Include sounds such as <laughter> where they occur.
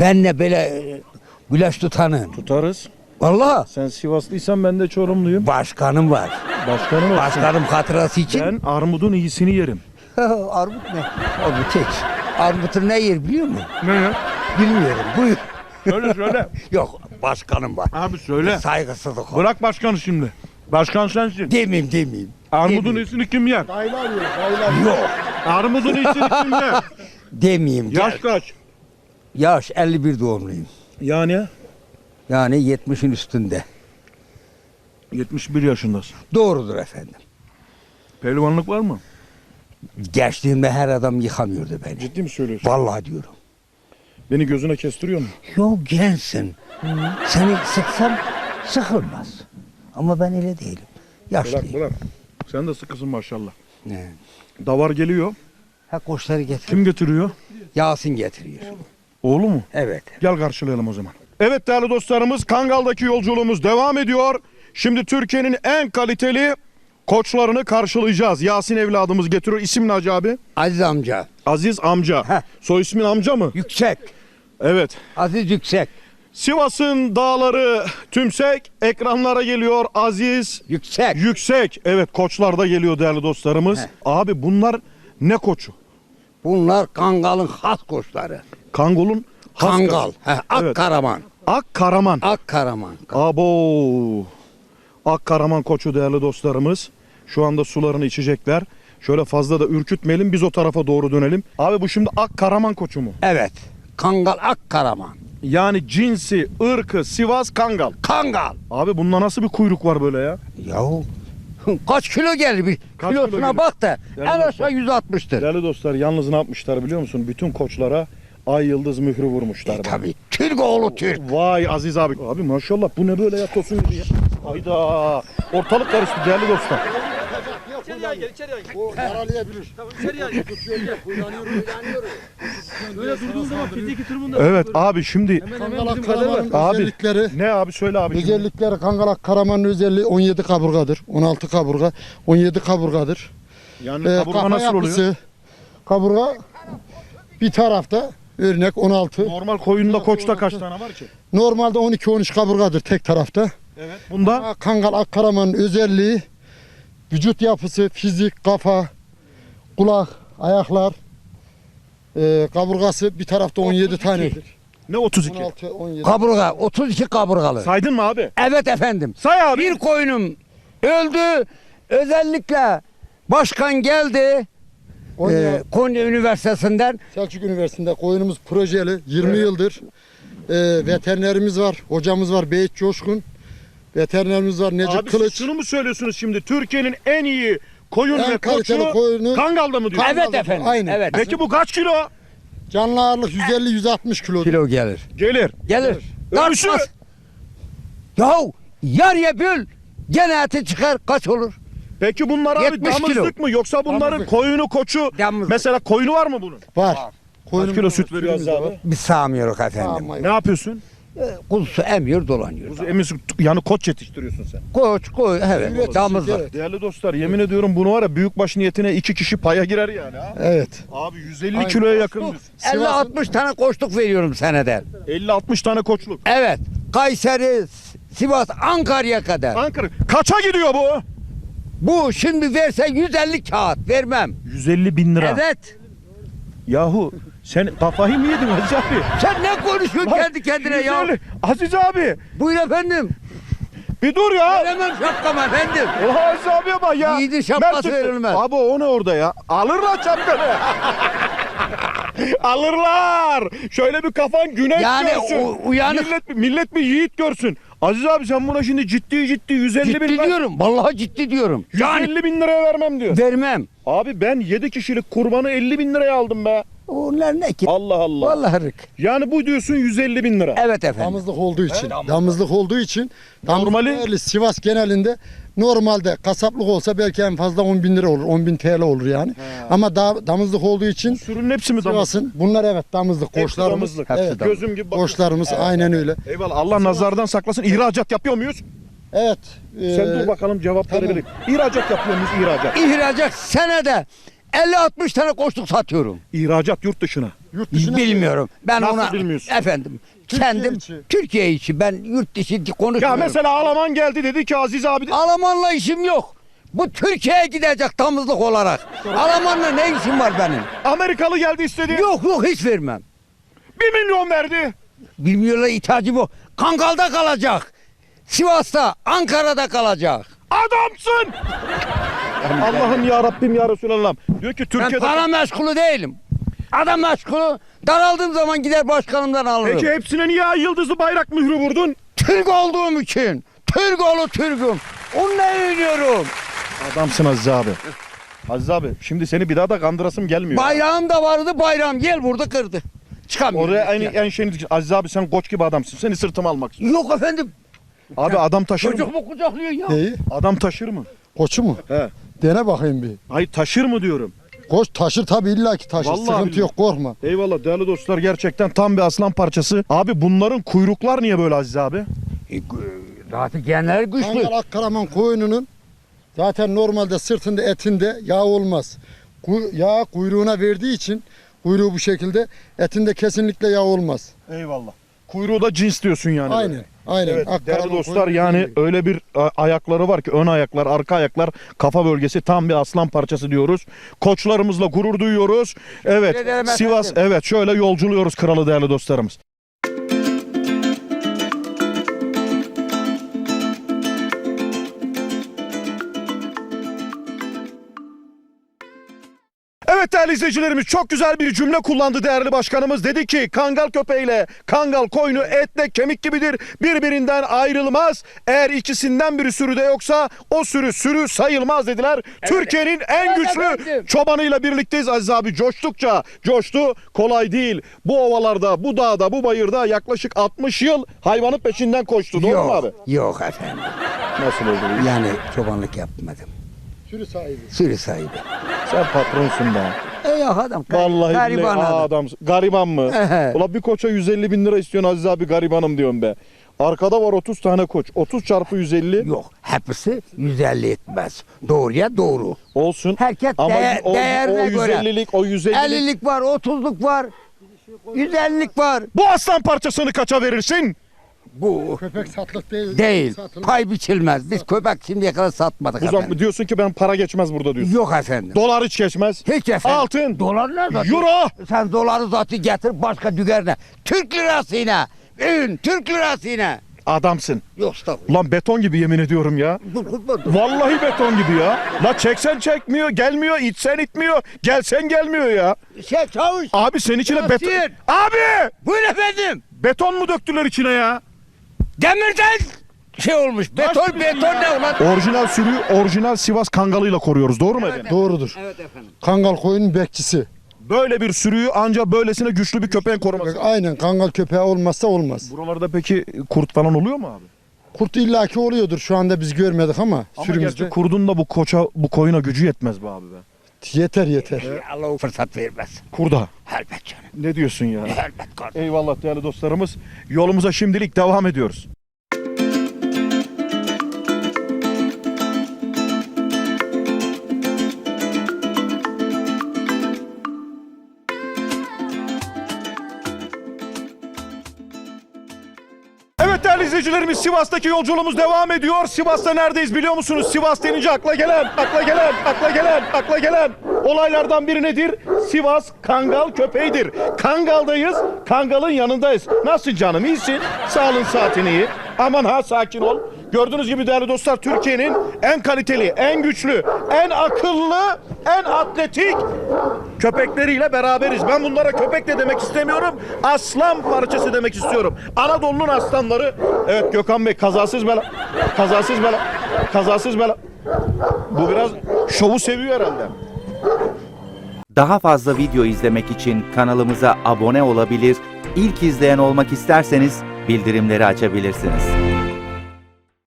benle böyle e, güleş tutanın. Tutarız. Vallahi Sen Sivaslıysan ben de Çorumluyum. başkanım var. Başkanım olsun. Başkanım hatırası için. Ben armudun iyisini yerim. <laughs> Armut ne? Armut hiç. Armut'un ne yer biliyor musun? Ne ya? Bilmiyorum. Buyur. Söyle söyle. <laughs> Yok başkanım var. Abi söyle. Saygısızlık o. Bırak başkanı şimdi. Başkan sensin. Demeyeyim demeyeyim. Armudun Demeyeyim. iyisini kim yer? Yok. Armudun iyisini kim yer? <laughs> Demeyeyim. Yaş kaç? Yaş 51 doğumluyum. Yani Yani 70'in üstünde. 71 yaşındasın. Doğrudur efendim. Pehlivanlık var mı? Gençliğimde her adam yıkamıyordu beni. Ciddi mi söylüyorsun? Vallahi diyorum. Beni gözüne kestiriyor mu? Yok gençsin. Seni sıksam sıkılmaz. Ama ben öyle değilim. Bırak Yaşlıyım. bırak. Sen de sıkısın maşallah. Ne? Davar geliyor. Ha koçları getir. Kim getiriyor? Yasin getiriyor. Oğlu mu? Evet. Gel karşılayalım o zaman. Evet değerli dostlarımız Kangal'daki yolculuğumuz devam ediyor. Şimdi Türkiye'nin en kaliteli koçlarını karşılayacağız. Yasin evladımız getiriyor. İsim ne Hacı abi? Aziz amca. Aziz amca. Heh. Soy ismin amca mı? Yüksek. Evet. Aziz yüksek. Sivas'ın dağları tümsek ekranlara geliyor. Aziz Yüksek. yüksek. Evet koçlar da geliyor değerli dostlarımız. Heh. Abi bunlar ne koçu? Bunlar Kangal'ın has koçları. Kangol'un has Kangal. koçu. He, Ak Evet. Karaman. Ak Karaman. Ak Karaman. Abo. Ak Karaman koçu değerli dostlarımız. Şu anda sularını içecekler. Şöyle fazla da ürkütmeyelim biz o tarafa doğru dönelim. Abi bu şimdi Ak Karaman koçu mu? Evet. Kangal Ak Karaman. Yani cinsi, ırkı, Sivas, Kangal. Kangal. Abi bunda nasıl bir kuyruk var böyle ya? Yahu <laughs> kaç kilo gelir bir Kaç kilo kilosuna gelir? bak da Yani en bak- aşağı 160'tır. Değerli dostlar yalnız ne yapmışlar biliyor musun? Bütün koçlara ay yıldız mührü vurmuşlar. E, tabii. Türk oğlu Türk. Vay Aziz abi. Abi maşallah bu ne böyle ya tosun gibi ya. Hayda. Ortalık karıştı değerli dostlar. İçeriye gel, içeriye gel. O yaralayabilir. Tamam, içeriye gel. Böyle durduğun zaman turbunda. Evet abi şimdi Hemen hemen Kangalak. Karaman'ın Abi. özellikleri ne abi söyle abi. şimdi. Özellikleri Kangalak Karaman'ın özelliği 17 kaburgadır. 16 kaburga, 17 kaburgadır. Yani Ee, kaburga kafa nasıl oluyor? yapısı, kaburga bir tarafta örnek 16. Normal koyunda koçta kaç tane var ki? Normalde 12-13 kaburgadır tek tarafta. Evet. Bunda Ama Kangal Akkaraman'ın özelliği vücut yapısı, fizik, kafa, kulak, ayaklar, e, kaburgası bir tarafta 17 tanedir. ne 32? 16, 17. Kaburga 32 kaburgalı. Saydın mı abi? Evet efendim. Say abi. Bir koyunum öldü. Özellikle başkan geldi. Konya, e, Konya Üniversitesi'nden. Selçuk Üniversitesi'nde koyunumuz projeli 20 yıldır. E, veterinerimiz var, hocamız var Beyit Coşkun. Veterinerimiz var Necip Abi Kılıç. şunu mu söylüyorsunuz şimdi? Türkiye'nin en iyi koyun En ve koçu koyunu- Kangal'da mı diyorsun? Evet efendim. Aynen. Evet. Peki bu kaç kilo? Canlı ağırlık 150-160 kilo. Kilo gelir. Gelir. Gelir. Ölçü. Yahu yarıya böl. Gene eti çıkar kaç olur? Peki bunlar abi 70 kilo. damızlık mı yoksa bunların Damızlık. koyunu koçu Damızlık. mesela koyunu var mı bunun? Var. Kaç Koyunumuz kilo süt veriyor sürümüz de abi? var. Biz sağmıyoruz efendim. Ama Ne yapıyorsun? E, Kuzusu emiyor dolanıyor. Kuzu emiyorsun yani koç yetiştiriyorsun sen. Koç koy evet. Evet, Damızlık. evet. Değerli dostlar yemin ediyorum bunu var ya büyükbaş niyetine iki kişi paya girer yani ha. Evet. Abi 150 Aynen. kiloya yakın. diyorsun. 50-60 tane koçluk veriyorum seneden. 50-60 tane koçluk. Evet. Kayseri, Sivas, Ankara'ya kadar. Ankara. Kaça gidiyor bu? Bu şimdi verse 150 kağıt vermem. 150 bin lira. Evet. Yahu sen kafayı mı yedin Aziz abi? Sen ne konuşuyorsun Lan, kendi kendine ya? 150. Aziz abi Buyur efendim. bir dur ya. Veremem şapkamı efendim. Ulan Aziz abiye bak ya. Yiğidin şapkası Mert'in- verilmez. Abi o ne orada ya? Alırlar şapkanı. <laughs> Alırlar. Şöyle bir kafan güneş Yani görsün. u- uyanık- Millet, millet bir yiğit görsün. Aziz abi sen buna şimdi ciddi ciddi 150 bin Ciddi ver- diyorum. Vallahi ciddi diyorum. Yani 150 bin liraya vermem diyor. vermem. Abi ben 7 kişilik kurbanı 50 bin liraya aldım be. Onlar ne ki? Allah Allah. Vallahi rık. Yani bu diyorsun 150 bin lira. Evet efendim. Damızlık olduğu için. Damızlık olduğu için. Normali- Sivas genelinde normalde kasaplık olsa belki en fazla 10 bin lira olur. 10 bin TL olur yani. Ama da, damızlık olduğu için Sürünün hepsi mi damız? Sivas'ın bunlar evet damızlık Hepsi koçlarımız. damızlık. Evet. Gözüm gibi bakıyorsun. Koçlarımız aynen öyle. Eyvallah Allah nazardan saklasın. İhracat yapıyor muyuz? Evet. Sen ee, dur bakalım cevap tamam. verelim. İhracat yapıyor muyuz? İhracat. İhracat senede 50-60 tane koçluk satıyorum. İhracat yurt dışına. Yurt dışına Bilmiyorum. Ben Nasıl ona bilmiyorsun? efendim Türkiye kendim içi. Türkiye içi ben yurt dışı Ya konuşmuyorum. mesela Alman geldi dedi ki Aziz abi de- Almanla işim yok. Bu Türkiye'ye gidecek damızlık olarak. Almanla ne işim var benim? Amerikalı geldi istedi. Yok yok hiç vermem. Bir milyon verdi. Bilmiyorlar ihtiyacım o. Kangal'da kalacak. Sivas'ta, Ankara'da kalacak. Adamsın. Allah'ım ya Rabbim ya Resulallah. Diyor ki Ben Türkiye'de... para meşgulu değilim. Adam meşgulu. Daraldığım zaman gider başkanımdan alırım. Peki hepsine niye ay yıldızlı bayrak mührü vurdun? Türk olduğum için. Türk oğlu Türk'üm. Onunla övünüyorum. Adamsın Aziz abi. Aziz abi şimdi seni bir daha da kandırasım gelmiyor. Bayrağım da vardı bayram. Gel burada kırdı. Çıkamıyorum. Oraya en, Ya. en şeyini Aziz abi sen koç gibi adamsın. Seni sırtıma almak istiyorum. Yok efendim. Abi adam taşır mı? Çocuk mu kucaklıyor ya? Neyi? Adam taşır mı? Koçu mu? He. Dene bakayım bir. Hayır taşır mı diyorum. Koç taşır tabii illa ki taşır. Vallahi Sıkıntı billahi. yok korkma. Eyvallah değerli dostlar gerçekten tam bir aslan parçası. Abi bunların kuyruklar niye böyle Aziz abi? E, Zaten genler güçlü. Kangal Akkaraman koyununun zaten normalde sırtında etinde yağ olmaz. Kuy- yağ kuyruğuna verdiği için kuyruğu bu şekilde etinde kesinlikle yağ olmaz. Eyvallah. Kuyruğu da cins diyorsun yani. böyle. Aynen. Aynen. Evet değerli dostlar yani gibi. öyle bir ayakları var ki ön ayaklar, arka ayaklar, kafa bölgesi tam bir aslan parçası diyoruz. Koçlarımızla gurur duyuyoruz. Evet Sivas efendim. evet şöyle yolculuyoruz kralı değerli dostlarımız. Evet değerli izleyicilerimiz çok güzel bir cümle kullandı değerli başkanımız. Dedi ki kangal köpeğiyle kangal koyunu etle kemik gibidir. Birbirinden ayrılmaz. Eğer ikisinden biri sürüde yoksa o sürü sürü sayılmaz dediler. Türkiye'nin en Evet güçlü efendim. çobanıyla birlikteyiz Aziz abi. Coştukça coştu. Kolay değil. Bu ovalarda, bu dağda, bu bayırda yaklaşık 60 yıl hayvanın peşinden koştu. Doğru mu abi? Yok, yok efendim. Nasıl oldu? Yani çobanlık yapmadım. Sürü sahibi. Sürü sahibi. Sen patronsun be. E yok adam. Vallahi gariban billahi adam. Adam. Gariban mı? Ehe. Ulan bir koça 150 bin lira istiyorsun Aziz abi garibanım diyorum be. Arkada var 30 tane koç. 30 çarpı 150 Yok. Hepsi 150 etmez. Doğruya doğru. olsun. Herkes Ama değer- o, o değerine göre. 150'lik o 150'lik 50'lik var, 30'luk var. 150'lik var. bu aslan parçasını kaça verirsin? Bu Köpek satlık değil. değil. Satılık. Pay biçilmez. Biz köpek şimdiye kadar satmadık O zaman efendim. diyorsun ki ben para geçmez burada diyorsun. Yok efendim. Dolar hiç geçmez. Hiç efendim. Altın. Dolar ne zaten? Euro. Sen doları zaten getir başka dügerine. Türk lirasıyla. Ün, Türk lirasıyla. Adamsın. Yok stop. Ulan beton gibi yemin ediyorum ya. Dur, dur, dur. Vallahi beton gibi ya. La çeksen çekmiyor, gelmiyor, itsen itmiyor, gelsen gelmiyor ya. Şey çavuş. Abi senin içine Yasin. beton... Abi! Buyurun efendim. Beton mu döktüler içine ya? Demirden şey olmuş. Beton beton ne ulan? Orijinal sürüyü orijinal Sivas Kangalıyla koruyoruz. Doğru mu efendim? Doğrudur. Evet efendim. Kangal koyunun bekçisi. Böyle bir sürüyü ancak böylesine güçlü bir köpeğin koruması. Aynen kangal köpeği olmazsa olmaz. Buralarda peki kurt falan oluyor mu abi? Kurt illaki oluyordur şu anda biz görmedik ama, Ama sürümüzde. gerçi kurdun da bu koça, bu koyuna gücü yetmez be abi be. Yeter yeter. Allah o fırsat vermez. Kurda. Elbet canım. Ne diyorsun ya? Elbet kardeşim. Eyvallah değerli dostlarımız. Yolumuza şimdilik devam ediyoruz. Evet değerli izleyicilerimiz Sivas'taki yolculuğumuz devam ediyor. Sivas'ta neredeyiz biliyor musunuz? Sivas denince akla gelen, akla gelen, akla gelen, akla gelen olaylardan biri nedir? Sivas Kangal köpeğidir. Kangal'dayız, Kangal'ın yanındayız. Nasıl canım iyisin? Sağlığın saatin iyi. Aman ha sakin ol. Gördüğünüz gibi değerli dostlar Türkiye'nin en kaliteli, en güçlü, en akıllı, en atletik köpekleriyle beraberiz. Ben bunlara köpek de demek istemiyorum. Aslan parçası demek istiyorum. Anadolu'nun aslanları. Evet Gökhan Bey kazasız bela. Kazasız bela. Kazasız bela. Bu biraz şovu seviyor herhalde. Daha fazla video izlemek için kanalımıza abone olabilir, ilk izleyen olmak isterseniz bildirimleri açabilirsiniz.